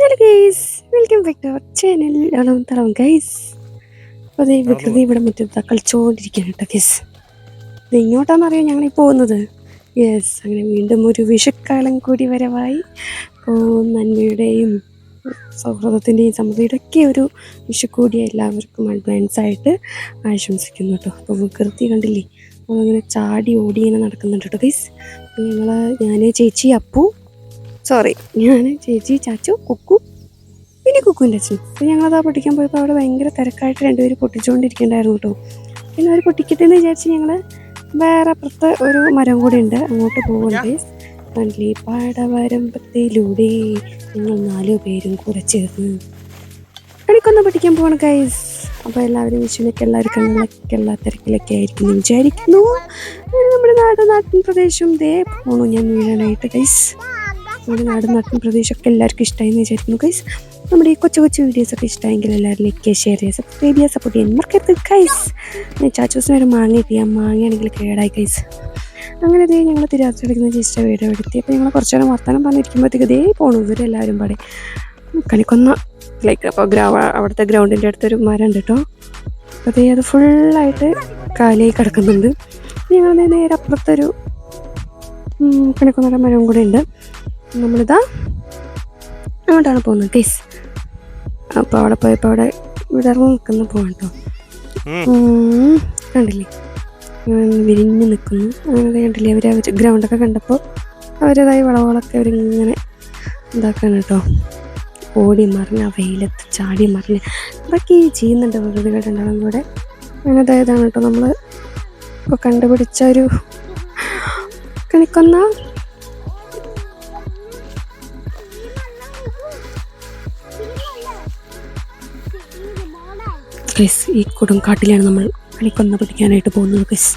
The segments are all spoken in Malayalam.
Hello guys welcome back to our channel hello തളവും guys അപ്പോൾ അതേ വികൃതി ഇവിടെ മുറ്റത്ത് കളിച്ചുകൊണ്ടിരിക്കുകയാണ് കേട്ടോ ഗൈസ് ഇത് ഇങ്ങോട്ടാണെന്നറിയാം ഞങ്ങൾ ഈ പോകുന്നത്? യെസ് അങ്ങനെ വീണ്ടും ഒരു വിഷുക്കാലം കൂടി വരവായി. അപ്പോൾ നന്മയുടെയും സൗഹൃദത്തിന്റെയും സമൃദ്ധിയുടെ ഒക്കെ ഒരു വിഷു കൂടി എല്ലാവർക്കും അഡ്വാൻസ് ആയിട്ട് ആശംസിക്കുന്നു കേട്ടോ അപ്പോൾ വികൃതി കണ്ടില്ലേ? അങ്ങനെ ചാടി ഓടി ഇങ്ങനെ നടക്കുന്നുണ്ട് കേട്ടോ ഗൈസ് ഞങ്ങൾ ഞാൻ ചേച്ചി അപ്പു സോറി ഞാൻ ചേച്ചി ചാച്ചു കുക്കു. പിന്നെ കുക്കുവിന്റെ അച്ഛൻ. അപ്പോൾ ഞങ്ങളതാ പൊട്ടിക്കാൻ പോയപ്പോൾ അവിടെ ഭയങ്കര തിരക്കായിട്ട് രണ്ടുപേരും പൊട്ടിച്ചുകൊണ്ടിരിക്കണ്ടായിരുന്നു കേട്ടോ. പിന്നെ അവർ പൊട്ടിക്കട്ടെ എന്ന് വിചാരിച്ച് ഞങ്ങൾ വേറെ അപ്പുറത്ത് ഒരു മരം കൂടെ ഉണ്ട്. അങ്ങോട്ട് പോകുന്നുണ്ട് പള്ളിപ്പാടവരമ്പത്തിലൂടെ പാടവരമ്പത്തിലൂടെ ഞങ്ങൾ നാലു പേരും കൂടെ ചേർന്ന് കളിക്കൊന്ന് പഠിക്കാൻ പോകണം ഗൈസ് അപ്പോൾ എല്ലാവരും വിഷുവിനൊക്കെ എല്ലാവരും കണ്ണിലൊക്കെ എല്ലാ തിരക്കിലൊക്കെ ആയിരിക്കും വിചാരിക്കുന്നു. നമ്മുടെ നാട് നാട്ടിൻ പ്രദേശം ദേ പോണു. ഞാൻ വീഴാനായിട്ട് ഗൈസ് നമ്മുടെ നാട് നാട്ടിൻ പ്രദേശമൊക്കെ എല്ലാവർക്കും ഇഷ്ടമായി എന്ന് വിചാരിക്കുന്നു ഗൈസ് നമ്മുടെ ഈ കൊച്ചു കൊച്ചു വീഡിയോസ് ഒക്കെ ഇഷ്ടമെങ്കിൽ എല്ലാവരും ലൈക്ക് ഷെയർ ചെയ്യുക സബ്സ്ക്രൈബ് ചെയ്യുക സപ്പോർട്ട് ചെയ്യാൻ മറക്കരുത് ഗൈസ് ചാച്ചൂസിന് ഒരു മാങ്ങ കിട്ടിയാൽ മാങ്ങയാണെങ്കിൽ കേടായി ഗൈസ് അങ്ങനെ ദേ ഞങ്ങൾ തിരുവാതിരടിക്കുന്ന ചേച്ചിയുടെ വീഡിയോ എടുത്തി അപ്പോൾ ഞങ്ങൾ കുറച്ചു നേരം വർത്തമാനം പറഞ്ഞിരിക്കുമ്പോഴത്തേക്ക് ഇതേ പോണു ഇവരെല്ലാവരും പാടെ. കളിക്കൊന്ന ലൈക്ക് അപ്പോൾ ഗ്രാ അവിടുത്തെ ഗ്രൗണ്ടിന്റെ അടുത്തൊരു മരം ഉണ്ട് കേട്ടോ. അപ്പോൾ ദേ അത് ഫുള്ളായിട്ട് കാലിയായി കിടക്കുന്നുണ്ട്. ഞങ്ങൾ നേരെ അപ്പുറത്തൊരു കണിക്കൊന്നര മരം കൂടെ ഉണ്ട്. നമ്മളിതാ അങ്ങോട്ടാണ് പോകുന്നത്. ഗൈസ് അപ്പോൾ അവിടെ പോയപ്പോൾ അവിടെ വിടർന്ന് നിൽക്കുന്ന പോകാം കേട്ടോ കണ്ടില്ലേ? വിരിഞ്ഞ് നിൽക്കുന്നു. അങ്ങനെ കണ്ടില്ലേ അവർ അവർ ഗ്രൗണ്ടൊക്കെ കണ്ടപ്പോൾ അവരതായി വളവുകളൊക്കെ അവരിങ്ങനെ ഇതാക്കാണ് കേട്ടോ ഓടി മറിഞ്ഞ് ആ വെയിലത്ത് ചാടി മറിഞ്ഞ് അതൊക്കെ ഈ ചെയ്യുന്നുണ്ട് വെറുതെ കേട്ടുണ്ടാവും കൂടെ. അങ്ങനെ അതായതാണ് കേട്ടോ നമ്മൾ ഇപ്പോൾ കണ്ടുപിടിച്ച ഒരു കണിക്കൊന്ന ഗൈസ് ഈ കൊടുങ്കാട്ടിലാണ് നമ്മൾ കളിക്കൊന്ന പിടിക്കാനായിട്ട് പോകുന്നത് ഗൈസ്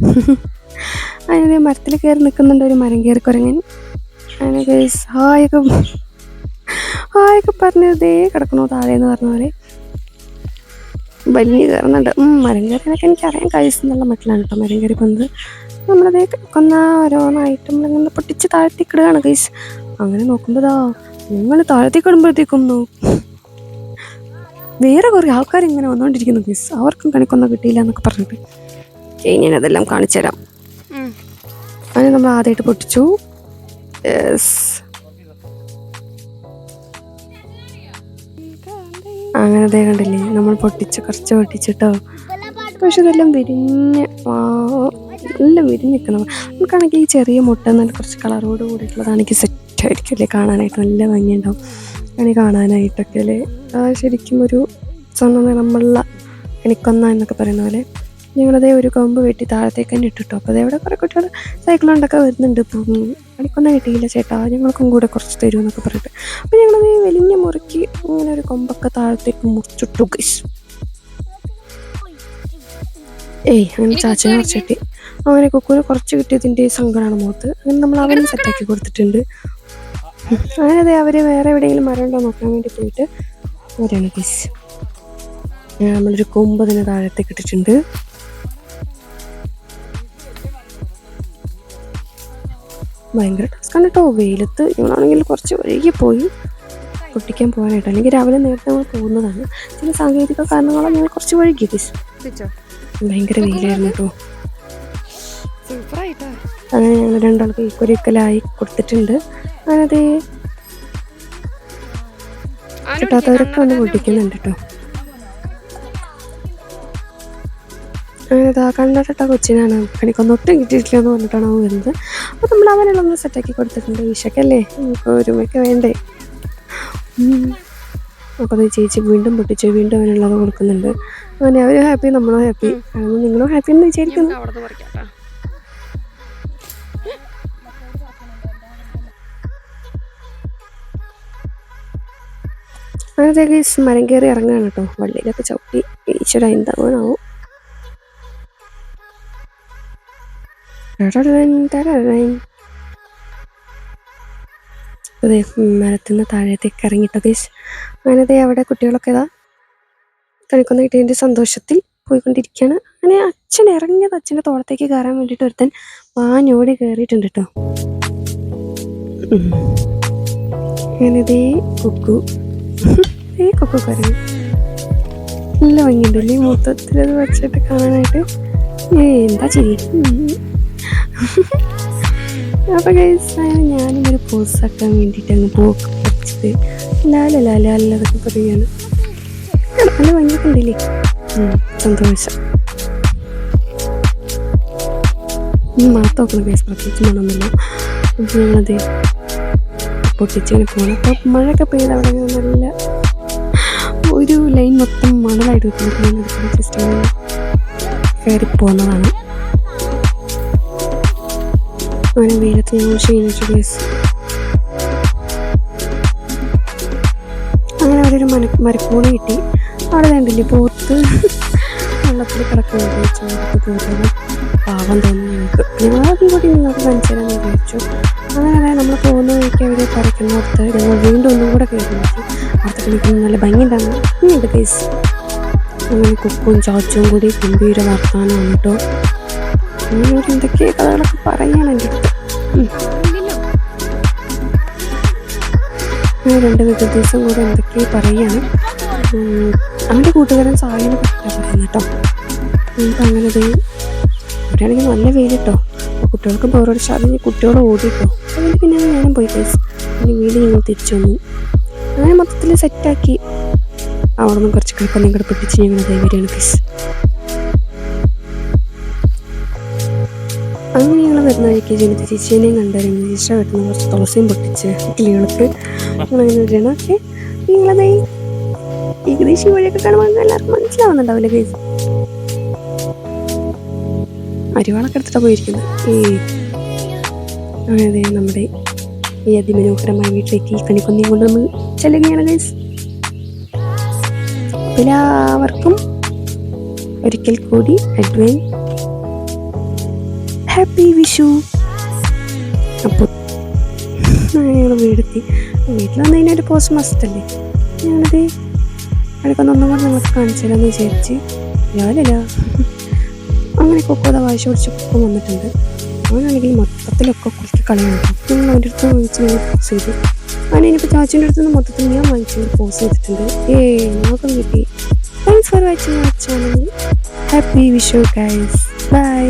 അങ്ങനെ മരത്തിൽ കയറി നിൽക്കുന്നുണ്ട് ഒരു മരം കയറി കുരങ്ങൻ. അങ്ങനെ ഗൈസ് ഹായൊക്കെ ഹായൊക്കെ പറഞ്ഞ് ഇതേ കിടക്കണോ താഴെ എന്ന് പറഞ്ഞ പോലെ വലിയ കയറുന്നുണ്ട് മരം കയറിനൊക്കെ എനിക്കറിയാം കൈസ് എന്നുള്ള മട്ടിലാണ് കേട്ടോ മരം കയറി പോകുന്നത്. നമ്മളതേ കൊന്ന ഓരോന്നായിട്ട് നമ്മളിങ്ങനെ പൊട്ടിച്ച് താഴ്ത്തിക്കിടുകയാണ് ഗൈസ് അങ്ങനെ നോക്കുമ്പോൾ നിങ്ങൾ താഴ്ത്തിക്കിടുമ്പോഴത്തേക്കും നോക്കും വേറെ കുറേ ആൾക്കാർ ഇങ്ങനെ വന്നുകൊണ്ടിരിക്കുന്നു മിസ് അവർക്കും കണിക്കൊന്നും കിട്ടിയില്ല എന്നൊക്കെ പറഞ്ഞിട്ട്. ഞാൻ അതെല്ലാം കാണിച്ചു തരാം. അങ്ങനെ നമ്മൾ ആദ്യമായിട്ട് പൊട്ടിച്ചു. അങ്ങനെ അതേ കണ്ടില്ലേ നമ്മൾ പൊട്ടിച്ച് കുറച്ച് പൊട്ടിച്ചിട്ടോ. പക്ഷെ ഇതെല്ലാം വിരിഞ്ഞ് നല്ല എല്ലാം വിരിഞ്ഞ് നിൽക്കണം നമുക്കാണെങ്കിൽ ഈ ചെറിയ മുട്ട നല്ല കുറച്ച് കളറോട് കൂടിയിട്ടുള്ളതാണെങ്കിൽ സെറ്റ് ആയിരിക്കും അല്ലേ? കാണാനായിട്ട് നല്ല ഭംഗിയുണ്ടാവും. അങ്ങനെ കാണാനായിട്ടൊക്കെ അല്ലേ ആ ശരിക്കും ഒരു സ്വർണ നിറമുള്ള എനിക്കൊന്ന എന്നൊക്കെ പറയുന്ന പോലെ. ഞങ്ങളതേ ഒരു കൊമ്പ് വെട്ടി താഴത്തേക്ക് തന്നെ ഇട്ടിട്ടോ. അപ്പോൾ അതേവിടെ കുറേ കുട്ടികൾ സൈക്കിളുണ്ടൊക്കെ വരുന്നുണ്ട്. എനിക്കൊന്നും കിട്ടിയില്ല ചേട്ടാ. ഞങ്ങൾക്കും കൂടെ കുറച്ച് തരൂ എന്നൊക്കെ പറഞ്ഞിട്ട്. അപ്പോൾ ഞങ്ങളത് വലിഞ്ഞ മുറുക്കി ഇങ്ങനെ ഒരു കൊമ്പൊക്കെ താഴത്തേക്ക് മുറിച്ചിട്ടു ഗൈസ് ഏയ് അങ്ങനെ ചാച്ചനെ ചേട്ടി അങ്ങനെ കുക്കുവിന് കുറച്ച് കിട്ടിയതിന്റെ സങ്കടമാണ് മുഖത്ത് അങ്ങനെ നമ്മൾ അവനും സെറ്റാക്കി കൊടുത്തിട്ടുണ്ട്. അതെ അവർ വേറെ എവിടെയെങ്കിലും മരം ഉണ്ടോ നോക്കാൻ വേണ്ടി പോയിട്ട് അവരാണ് ഗൈസ് നമ്മളൊരു കൊമ്പതിന് താഴത്തേക്ക് ഇട്ടിട്ടുണ്ട് ഭയങ്കര ടാസ്ക്കാണ് കേട്ടോ വെയിലത്ത് ഞങ്ങളാണെങ്കിൽ കുറച്ച് ഒഴുകി പോയി പൊട്ടിക്കാൻ പോകാനായിട്ട്. അല്ലെങ്കിൽ രാവിലെ നേരത്തെ നമ്മൾ പോകുന്നതാണ്. ചില സാങ്കേതിക കാരണങ്ങളാൽ ഞങ്ങൾ കുറച്ച് ഗൈസ് ഭയങ്കര വെയിലായിരുന്നു കേട്ടോ അങ്ങനെ ഞങ്ങൾ രണ്ടാൾക്ക് ഈക്വലിക്കലായി കൊടുത്തിട്ടുണ്ട്. അങ്ങനത് അത് കിട്ടാത്തവരൊക്കെ വന്ന് പൊട്ടിക്കുന്നുണ്ട് കേട്ടോ. അങ്ങനെ ഇതാ കണ്ടിട്ടാ കൊച്ചിനാണ്. കണിക്കൊന്നും ഒട്ടും കിട്ടിയിട്ടില്ല എന്ന് പറഞ്ഞിട്ടാണ് അവൻ വരുന്നത്. അപ്പോൾ നമ്മൾ അവനെല്ലാം ഒന്ന് സെറ്റാക്കി കൊടുത്തിട്ടുണ്ട് വിഷക്കല്ലേ നമുക്ക് ഒരുമയൊക്കെ വേണ്ടേ. അപ്പോൾ അത് ചേച്ചി വീണ്ടും പൊട്ടിച്ച് വീണ്ടും അവനുള്ളത് കൊടുക്കുന്നുണ്ട്. അങ്ങനെ അവർ ഹാപ്പി നമ്മളും ഹാപ്പി നിങ്ങളും ഹാപ്പി എന്ന് വിചാരിക്കുന്നു. അങ്ങനത്തെ ഗൈസ് മരം കയറി ഇറങ്ങാണ് കേട്ടോ. വള്ളിയിലൊക്കെ ചവിട്ടി ഈശ്വര എന്താവാനാവും അതെ മരത്തിൽ നിന്ന് താഴത്തേക്ക് ഇറങ്ങിട്ടോ ഗൈസ് അങ്ങനത്തെ അവിടെ കുട്ടികളൊക്കെ ഇതാ കളിക്കുന്ന കിട്ടിയതിന്റെ സന്തോഷത്തിൽ പോയിക്കൊണ്ടിരിക്കുകയാണ്. അങ്ങനെ അച്ഛൻ ഇറങ്ങിയത് അച്ഛന്റെ തോളത്തേക്ക് കയറാൻ വേണ്ടിയിട്ട് ഒരുത്തൻ വാഞ്ഞോടി കയറിയിട്ടുണ്ട് കേട്ടോ. അങ്ങനെ ദേ കുക്കു ദേ കുക്കു കറി. നല്ല ഭംഗിയുണ്ടല്ലേ മൊത്തത്തിൽ അത് വെച്ചിട്ട് കാണാനായിട്ട്. എന്താ ചെയ്യ? അപ്പൊ കഴിച്ചാൽ ഞാനും ഒരു പോസ് ആക്കാൻ വേണ്ടിയിട്ട് അങ്ങ് പോക്ക് വെച്ചത് ലാല ലാല അതൊക്കെ പറയാണ് നല്ല ഭംഗിയൊക്കെ ഉം, സന്തോഷം. മാത്രം ഗൈസ് പ്രത്യേകിച്ച് മണമൊന്നുമില്ല. അപ്പം ഞങ്ങളത് പൊട്ടിച്ചിങ്ങനെ പോകണം അപ്പം മഴയൊക്കെ പെയ്ത് അവിടെ നല്ല ഒരു ലൈൻ മൊത്തം മണലായിട്ട് നിൽക്കുന്നു. ജസ്റ്റ് കയറി പോകുന്നതാണ് അങ്ങനെ വെയിലത്ത് ഞങ്ങൾ ക്ഷീണിച്ചു. പ്ലീസ് അങ്ങനെ അവിടെ ഒരു മന മരക്കൂണ് കിട്ടി. അവിടെ കണ്ടില്ലേ പോത്ത് വെള്ളത്തിൽ കിടക്കുന്നത് പോത്തുന്നത് പാവം തോന്നി ഞങ്ങൾക്ക്. ഞങ്ങൾ ആദ്യം കൂടി നിങ്ങൾക്ക് കാണിച്ചു തരാമെന്ന് വിചാരിച്ചു. അങ്ങനെ നമ്മൾ പോകുന്ന വഴിക്ക് അവർ പറിക്കുന്നിടത്ത് ഞങ്ങൾ വീണ്ടും ഒന്നും കൂടെ കയറി നോക്കി അവിടുത്തെ നിൽക്കുന്ന നല്ല ഭംഗി ഉണ്ടാകുന്നു. ഇങ്ങനെയുണ്ട് കേസ് അങ്ങനെ കുക്കും ചാച്ചും കൂടി ഗംഭീര വർത്താനം കേട്ടോ. അങ്ങനെ എന്തൊക്കെ കഥകളൊക്കെ പറയാണ് എന്റെ അടുത്ത്. രണ്ട് വിദ്യാഭ്യാസം കൂടെ എന്തൊക്കെ പറയാണ്. അവന്റെ കൂട്ടുകാരൻ സായിനെ പറ്റാ പറയുന്നത് കേട്ടോ. നമുക്ക് അങ്ങനെ ഇവിടെയാണെങ്കിൽ നല്ല വെയിൽ കേട്ടോ. കുട്ടികൾക്ക് ബോറടിച്ചാൽ കുട്ടികൾ ഓടിട്ടോ പിന്നെ ഞാനും പോയി കേസ് പിന്നെ വീട് ഞങ്ങൾ തിരിച്ചു വന്നു. അങ്ങനെ മൊത്തത്തിൽ സെറ്റാക്കി അവിടെ നിന്ന് കുറച്ച് കിടപ്പം ഞങ്ങൾ പിടിച്ച് ഞങ്ങൾ വരികയാണ് കേസ് അങ്ങനെ ഞങ്ങൾ വരുന്ന വഴിക്ക് ജനിത ചേച്ചീനെയും കണ്ടായിരുന്നു ചേച്ചിയുടെ വീട്ടിൽ നിന്ന് കുറച്ച് തുളസിയും പൊട്ടിച്ച് കിളികൾക്ക് അങ്ങനെ വരികയാണ്. ഓക്കെ നിങ്ങളത് ഏകദേശം വഴിയൊക്കെ കാണുമ്പോൾ എല്ലാവർക്കും മനസ്സിലാവുന്നുണ്ടാവില്ല കേസ് അരിവാളൊക്കെ എടുത്തിട്ടാണ് പോയിരിക്കുന്നത്. ഈ അതെ നമ്മുടെ ഈ അതിമനോഹരമായ വീട്ടിലേക്ക് ഈ കണിക്കൊന്നയും കൊണ്ട് നമ്മൾ ചെല്ലുകയാണ് ഗൈസ് എല്ലാവർക്കും ഒരിക്കൽ കൂടി അഡ്വൈൻ ഹാപ്പി വിഷു. അപ്പോൾ ഞങ്ങൾ വീടെത്തി. വീട്ടിൽ വന്നു കഴിഞ്ഞാൽ ഒരു പോസ്റ്റ് മസ്റ്റ് അല്ലേ? ഞാനത് അടുക്കുന്ന ഒന്നും കൂടെ നിങ്ങൾക്ക് കാണിച്ചു തരാമെന്ന് വിചാരിച്ച് ഞാനല്ല. അങ്ങനെ കൊക്കോടെ വായിച്ചു പിടിച്ച് കൊക്കം വന്നിട്ടുണ്ട്. അവനാണെങ്കിൽ മൊത്തത്തിലൊക്കെ കുളിക്ക് കളിയാണ് അപ്പം അവന്റെ അടുത്ത് വാങ്ങിച്ച് ഞാൻ പോസ് ചെയ്തു. അങ്ങനെ ഇനിയിപ്പോൾ ചാച്ചിന്റെ അടുത്ത് നിന്ന് മൊത്തത്തിൽ ഞാൻ വാങ്ങിച്ച് പോസ് ചെയ്തിട്ടുണ്ട്. ഏ ഞങ്ങൾക്കും കിട്ടി. Thanks for watching our channel happy Vishu guys bye